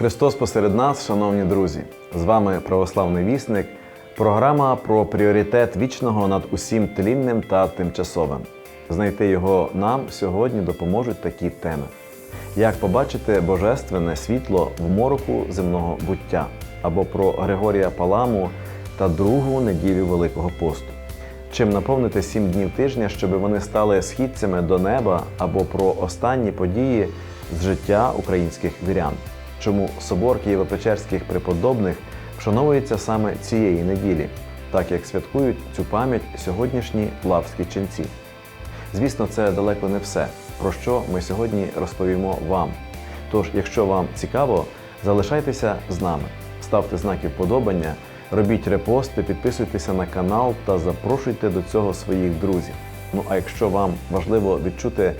Христос посеред нас, шановні друзі, з вами православний вісник, програма про пріоритет вічного над усім тлінним та тимчасовим. Знайти його нам сьогодні допоможуть такі теми: як побачити божественне світло в мороку земного буття, або про Григорія Паламу та другу неділю Великого посту. Чим наповнити сім днів тижня, щоб вони стали східцями до неба або про останні події з життя українських вірян. Чому собор Києво-Печерських преподобних вшановується саме цієї неділі, так як святкують цю пам'ять сьогоднішні лавські ченці. Звісно, це далеко не все, про що ми сьогодні розповімо вам. Тож, якщо вам цікаво, залишайтеся з нами, ставте знаки вподобання, робіть репости, підписуйтеся на канал та запрошуйте до цього своїх друзів. Ну а якщо вам важливо відчути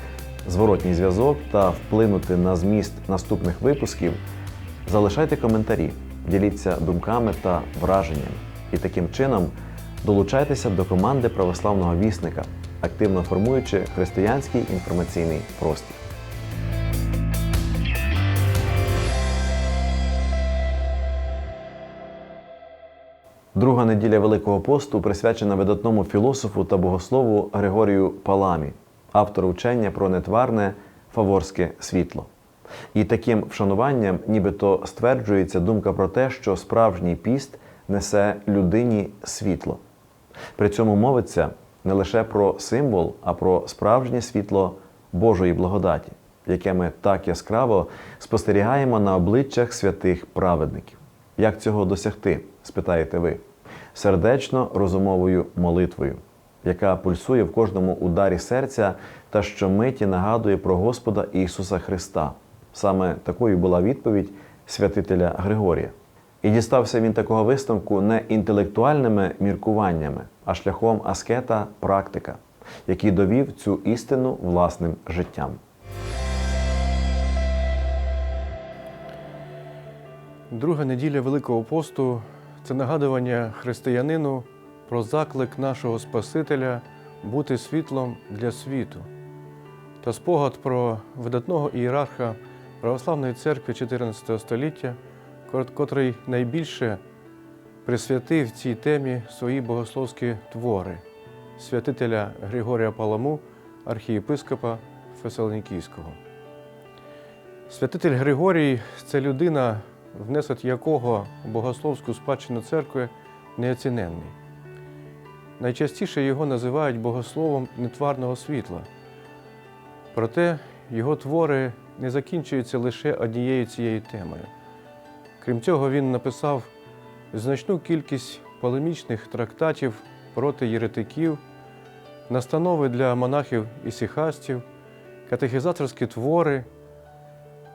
зворотній зв'язок та вплинути на зміст наступних випусків, залишайте коментарі, діліться думками та враженнями. І таким чином долучайтеся до команди православного вісника, активно формуючи християнський інформаційний простір. Друга неділя Великого посту присвячена видатному філософу та богослову Григорію Паламі, автору вчення про нетварне фаворське світло. І таким вшануванням нібито стверджується думка про те, що справжній піст несе людині світло. При цьому мовиться не лише про символ, а про справжнє світло Божої благодаті, яке ми так яскраво спостерігаємо на обличчях святих праведників. Як цього досягти? спитаєте ви. Сердечно розумовою молитвою, яка пульсує в кожному ударі серця та щомиті нагадує про Господа Ісуса Христа. Саме такою була відповідь святителя Григорія. І дістався він такого висновку не інтелектуальними міркуваннями, а шляхом аскета практика, який довів цю істину власним життям. Друга неділя Великого посту це нагадування християнину про заклик нашого Спасителя бути світлом для світу та спогад про видатного ієрарха Православної церкви 14 століття, котрий найбільше присвятив цій темі свої богословські твори святителя Григорія Паламу, архієпископа Фесалонікійського. Святитель Григорій це людина, внесок якого богословську спадщину церкви неоціненний. Найчастіше його називають богословом нетварного світла. Проте його твори не закінчуються лише однією цією темою. Крім цього, він написав значну кількість полемічних трактатів проти єретиків, настанови для монахів і сіхастів, катехізаторські твори,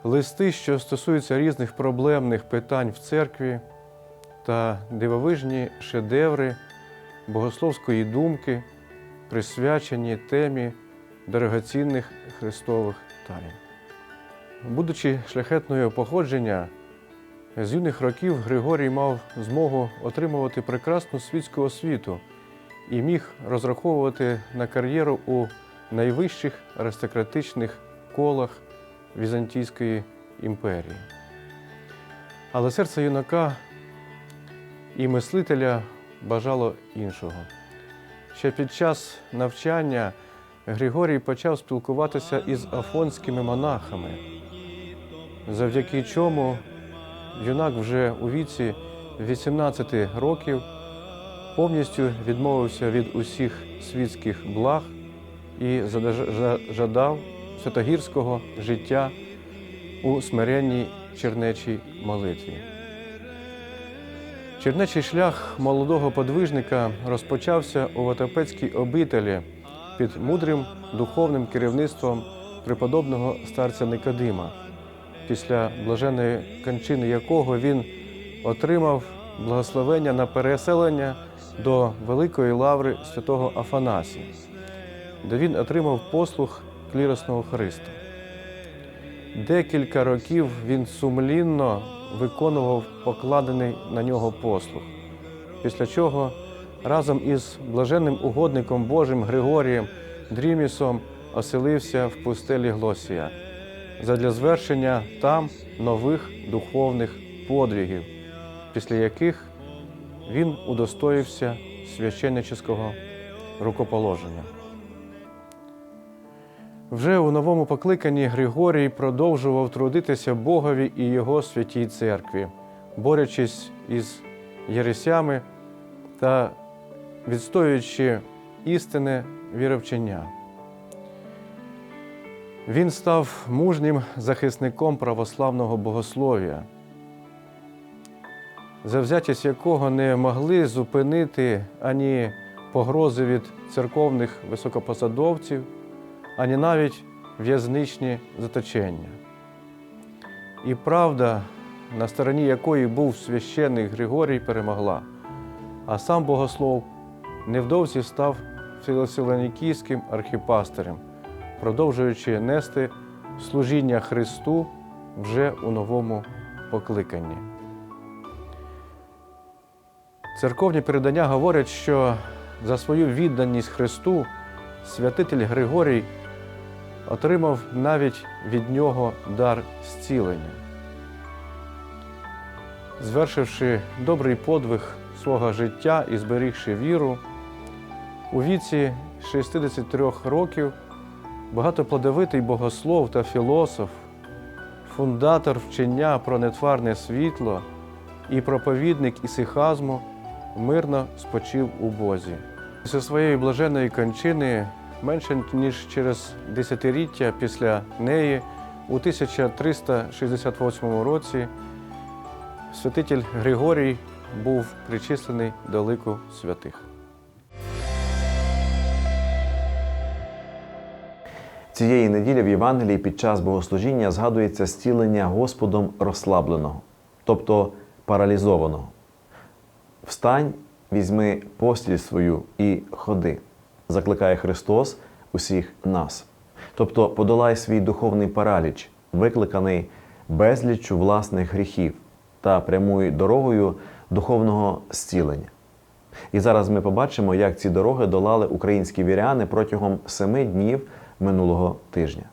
листи, що стосуються різних проблемних питань в церкві та дивовижні шедеври богословської думки, присвячені темі дорогоцінних христових тайн. Будучи шляхетного походження, з юних років Григорій мав змогу отримувати прекрасну світську освіту і міг розраховувати на кар'єру у найвищих аристократичних колах Візантійської імперії. Але серце юнака і мислителя бажало іншого. Ще під час навчання Григорій почав спілкуватися із афонськими монахами, завдяки чому юнак вже у віці 18 років повністю відмовився від усіх світських благ і жадав святогірського життя у смиренній чернечій молитві. Чернечий шлях молодого подвижника розпочався у Ватопецькій обителі під мудрим духовним керівництвом преподобного старця Никодима, після блаженої кончини якого він отримав благословення на переселення до Великої лаври святого Афанасія, де він отримав послуг кліросного Христа. Декілька років він сумлінно виконував покладений на нього послуг, після чого разом із блаженним угодником Божим Григорієм Дрімісом оселився в пустелі Глосія, задля звершення там нових духовних подвигів, після яких він удостоївся священнического рукоположення. Вже у новому покликанні Григорій продовжував трудитися Богові і його святій церкві, борючись із єресями та відстоюючи істинне віровчення. Він став мужнім захисником православного богослов'я, завзятість якого не могли зупинити ані погрози від церковних високопосадовців, ані навіть в'язничні заточення. І правда, на стороні якої був священний Григорій, перемогла, а сам богослов невдовзі став філосилонікійським архіпастирем, продовжуючи нести служіння Христу вже у новому покликанні. Церковні передання говорять, що за свою відданість Христу святитель Григорій отримав навіть від нього дар зцілення. Звершивши добрий подвиг свого життя і зберігши віру, у віці 63 років багатоплодовитий богослов та філософ, фундатор вчення про нетварне світло і проповідник ісихазму мирно спочив у Бозі. Після своєї блаженної кончини менше ніж через десятиліття після неї, у 1368 році, святитель Григорій був причислений до лику святих. Цієї неділі в Євангелії під час богослужіння згадується зцілення Господом розслабленого, тобто паралізованого. Встань, візьми постіль свою і ходи, закликає Христос усіх нас. Тобто подолай свій духовний параліч, викликаний безліччю власних гріхів та прямуй дорогою духовного зцілення. І зараз ми побачимо, як ці дороги долали українські віряни протягом семи днів минулого тижня.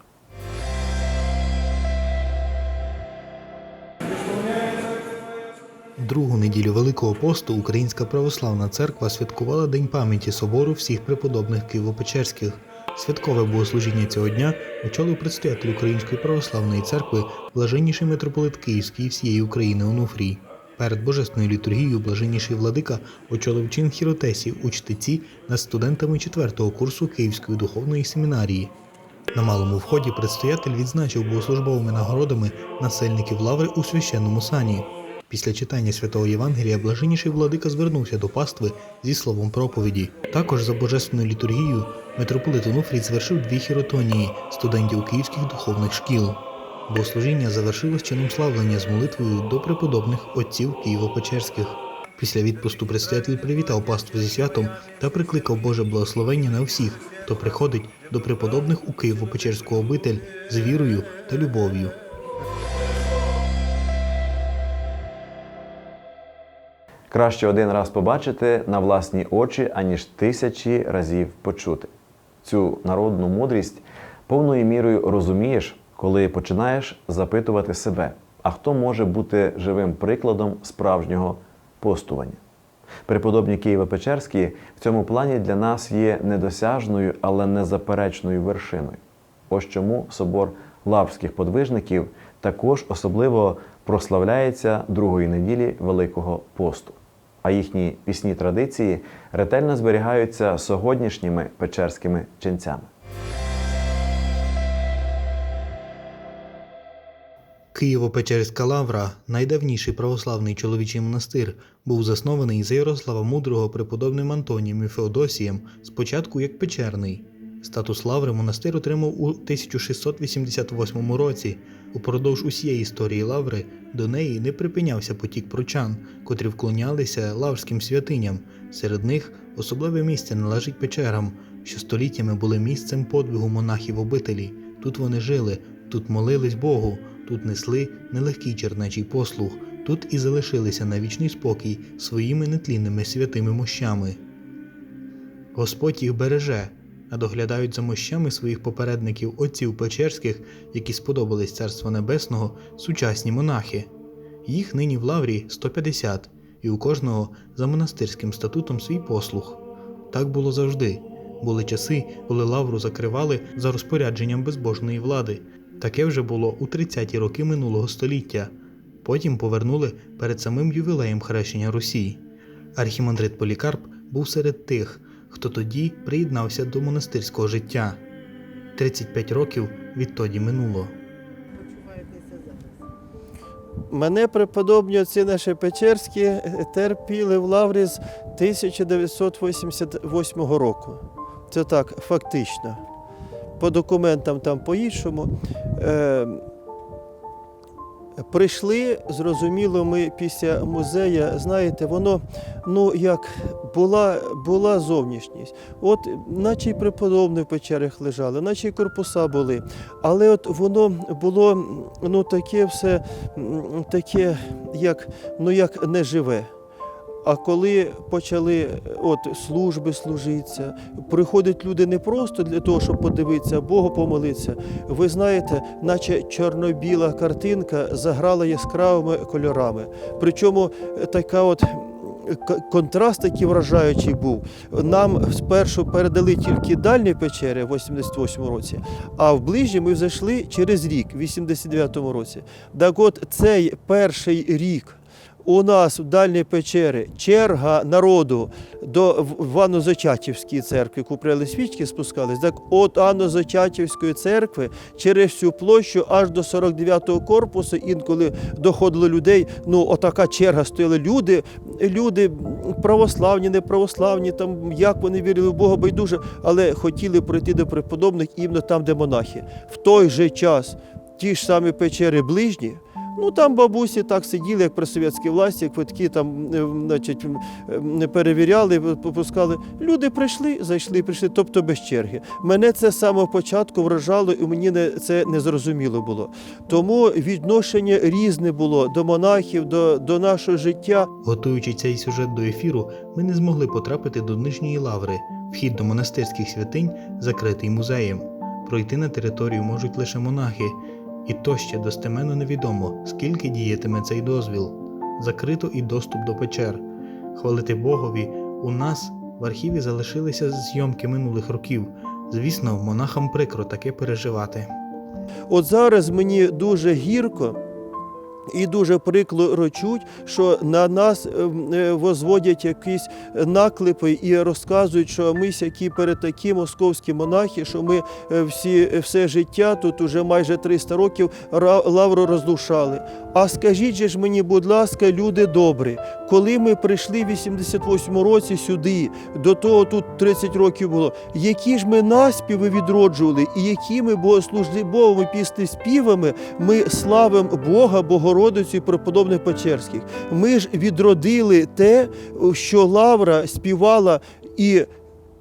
Другу неділю Великого посту Українська православна церква святкувала День пам'яті собору всіх преподобних Києво-Печерських. Святкове богослужіння цього дня очолив предстоятель Української православної церкви, блаженніший митрополит Київський всієї України Онуфрій. Перед божественною літургією блаженніший владика очолив чин хіротесів у чтиці над студентами 4-го курсу Київської духовної семінарії. На малому вході предстоятель відзначив богослужбовими нагородами насельників лаври у священному сані. Після читання святого Євангелія блаженніший владика звернувся до пастви зі словом проповіді. Також за божественною літургією митрополит Онуфрій звершив дві хіротонії студентів київських духовних шкіл. Богослужіння завершилось чином славлення з молитвою до преподобних отців Києво-Печерських. Після відпусту предстоятель привітав паству зі святом та прикликав Боже благословення на всіх, хто приходить до преподобних у Києво-Печерську обитель з вірою та любов'ю. Краще один раз побачити на власні очі, аніж тисячі разів почути. Цю народну мудрість повною мірою розумієш, коли починаєш запитувати себе, а хто може бути живим прикладом справжнього постування. Преподобні Києво-Печерські в цьому плані для нас є недосяжною, але незаперечною вершиною. Ось чому собор лаврських подвижників також особливо прославляється другої неділі Великого посту. А їхні пісні традиції ретельно зберігаються сьогоднішніми печерськими ченцями. Києво-Печерська лавра, найдавніший православний чоловічий монастир, був заснований за Ярослава Мудрого преподобним Антонієм і Феодосієм спочатку як печерний. Статус лаври монастир отримав у 1688 році. Упродовж усієї історії лаври до неї не припинявся потік прочан, котрі вклонялися лаврським святиням. Серед них особливе місце належить печерам, що століттями були місцем подвигу монахів обителі. Тут вони жили, тут молились Богу, тут несли нелегкий чернечий послуг, тут і залишилися на вічний спокій своїми нетлінними святими мощами. Господь їх береже, а доглядають за мощами своїх попередників отців Печерських, які сподобались Царства Небесного, сучасні монахи. Їх нині в лаврі 150, і у кожного за монастирським статутом свій послуг. Так було завжди. Були часи, коли лавру закривали за розпорядженням безбожної влади. Таке вже було у 30-ті роки минулого століття. Потім повернули перед самим ювілеєм хрещення Русі. Архімандрит Полікарп був серед тих, хто тоді приєднався до монастирського життя. 35 років відтоді минуло. Мене преподобні отці наші Печерські терпіли в лаврі з 1988 року. Це так, фактично. По документам там по-іншому. Е, прийшли, зрозуміло, ми після музею, знаєте, воно ну як була, була зовнішність. От, наче й преподобні в печерах лежали, наче й корпуса були. Але от воно було ну, таке все таке, як, ну, як неживе. А коли почали от, служби служитися, приходять люди не просто для того, щоб подивитися, а Богу помолитися. Ви знаєте, наче чорно-біла картинка заграла яскравими кольорами. Причому е, така от. Контраст такий вражаючий був. Нам спершу передали тільки дальні печери в 88 році, а в ближні ми зайшли через рік, в 89 році. Так от цей перший рік у нас в дальній печери черга народу до в Анно-Зачатівської церкви, купляли свічки, спускались. Так от Анно-Зачатівської церкви через всю площу аж до 49-го корпусу інколи доходило людей. Ну, отака черга стояли люди, люди православні, неправославні, там як вони вірили в Бога байдуже, але хотіли пройти до преподобних іменно там, де монахи. В той же час ті ж самі печери ближні. Ну там бабусі так сиділи, як при совєтській власті, квитки там е, значить, е, перевіряли, попускали. Люди прийшли, зайшли, прийшли, тобто без черги. Мене це з самого початку вражало, і мені не, це не зрозуміло було. Тому відношення різне було до монахів, до, до нашого життя. Готуючи цей сюжет до ефіру, ми не змогли потрапити до нижньої лаври. Вхід до монастирських святинь закритий музеєм. Пройти на територію можуть лише монахи, і то ще достеменно невідомо, скільки діятиме цей дозвіл. Закрито і доступ до печер. Хвалити Богові, у нас в архіві залишилися зйомки минулих років. Звісно, монахам прикро таке переживати. От зараз мені дуже гірко. І дуже прикро чуть, що на нас ем, е, возводять якісь наклепи і розказують, що ми сякі перед такі московські монахи, що ми е, всі все життя тут уже майже 300 років лавру роздушали. А скажіть же ж мені, будь ласка, люди добрі, коли ми прийшли в 88-му році сюди, до того тут 30 років було, які ж ми наспіви відроджували, і якими богослужбовими пісні співами ми славимо Бога, Богородицю і преподобних Печерських. Ми ж відродили те, що Лавра співала і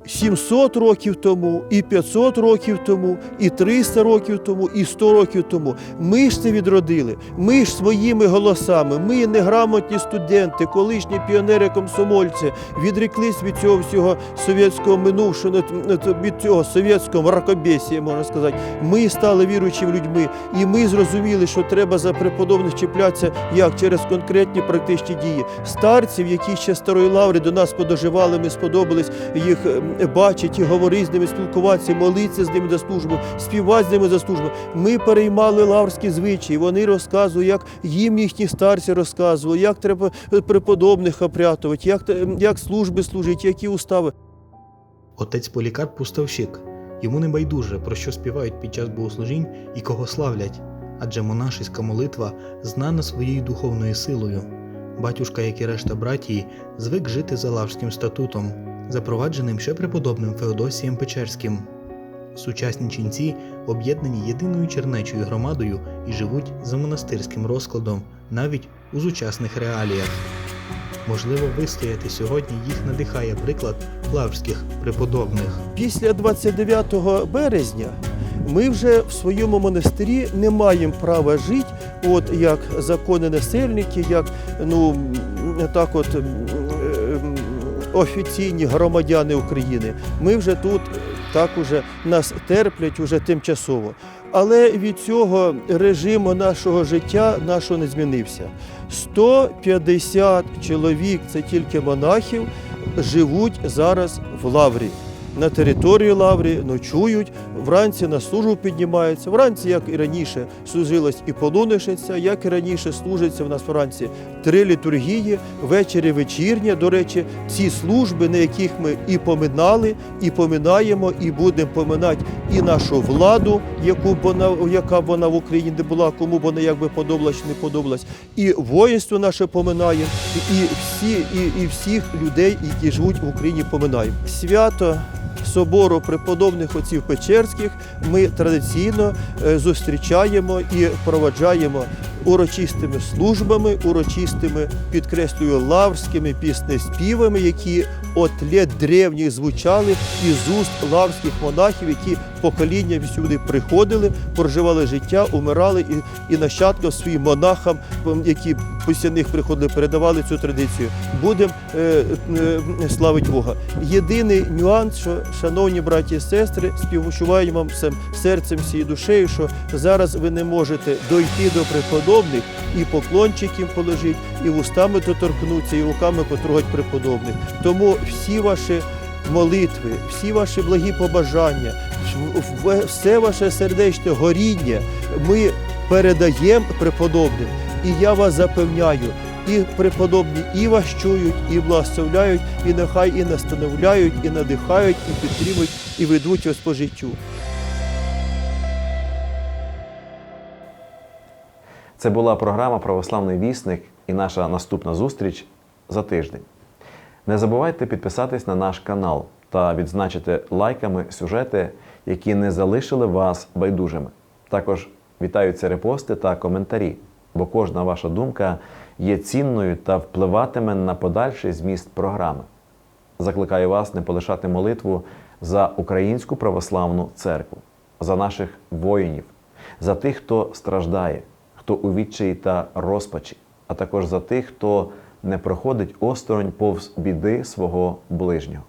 700 років тому, і 500 років тому, і 300 років тому, і 100 років тому. Ми ж це відродили. Ми ж своїми голосами, ми неграмотні студенти, колишні піонери комсомольці, відреклись від цього всього совєтського минувшого, від цього совєтського мракобесія, можна сказати. Ми стали віруючими людьми, і ми зрозуміли, що треба за преподобних чіплятися як через конкретні практичні дії. Старців, які ще старої лаври до нас подоживали, ми сподобались їх бачити, говорити з ними, спілкуватися, молитися з ними за службу, співати з ними за службу. Ми переймали лаврські звичаї. Вони розказували, як їм їхні старці розказували, як треба преподобних опрятувати, як, як служби служити, які устави. Отець Полікарп пустовщик. Йому не байдуже, про що співають під час богослужінь і кого славлять, адже монашеська молитва знана своєю духовною силою. Батюшка, як і решта братії, звик жити за лаврським статутом, запровадженим ще преподобним Феодосієм Печерським. Сучасні ченці об'єднані єдиною чернечою громадою і живуть за монастирським розкладом навіть у сучасних реаліях. Можливо, вистояти сьогодні їх надихає приклад лаврських преподобних. Після 29 березня ми вже в своєму монастирі не маємо права жити, от як закони насельники, як ну так от офіційні громадяни України. Ми вже тут так уже нас терплять уже тимчасово. Але від цього режиму нашого життя нашого не змінився. 150 чоловік, це тільки монахів, живуть зараз в лаврі. На території лаврі ночують, вранці на службу піднімаються. Вранці, як і раніше, служилась і полунишниця, як і раніше служиться в нас вранці три літургії, ввечері вечірня. До речі, ці служби, на яких ми і поминали, і поминаємо, і будемо поминати і нашу владу, яку вона, яка вона в Україні не була, кому вона якби подобалась чи не подобалась, і воїнство наше поминаємо, і, і всі, і, і всіх людей, які живуть в Україні, поминаємо. Свято собору преподобних отців Печерських ми традиційно е, зустрічаємо і проваджаємо урочистими службами, урочистими, підкреслюю, лаврськими піснеспівами, які от літ древніх звучали із уст лаврських монахів, які покоління всюди приходили, проживали життя, умирали і, і нащадкам своїм монахам, які після них приходили, передавали цю традицію. Будемо е, е, славити Бога. Єдиний нюанс, що, шановні браті і сестри, співчуваю вам всім серцем всією душею, що зараз ви не можете дойти до преподобних і поклончиків положити, і вустами доторкнутися, і руками потрогати преподобних. Тому всі ваші молитви, всі ваші благі побажання, все ваше сердечне горіння ми передаємо преподобним. І я вас запевняю, і преподобні і вас чують, і благословляють, і нехай і настановляють, і надихають, і підтримують, і ведуть вас по життю. Це була програма Православний вісник і наша наступна зустріч за тиждень. Не забувайте підписатись на наш канал та відзначити лайками сюжети, які не залишили вас байдужими. Також вітаються репости та коментарі, бо кожна ваша думка є цінною та впливатиме на подальший зміст програми. Закликаю вас не полишати молитву за Українську православну церкву, за наших воїнів, за тих, хто страждає, хто у відчаї та розпачі, а також за тих, хто не проходить осторонь повз біди свого ближнього.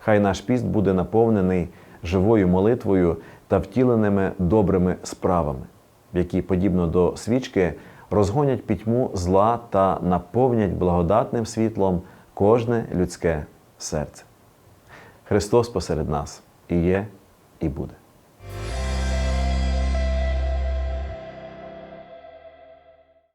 Хай наш піст буде наповнений живою молитвою та втіленими добрими справами, які, подібно до свічки, розгонять пітьму зла та наповнять благодатним світлом кожне людське серце. Христос посеред нас і є, і буде.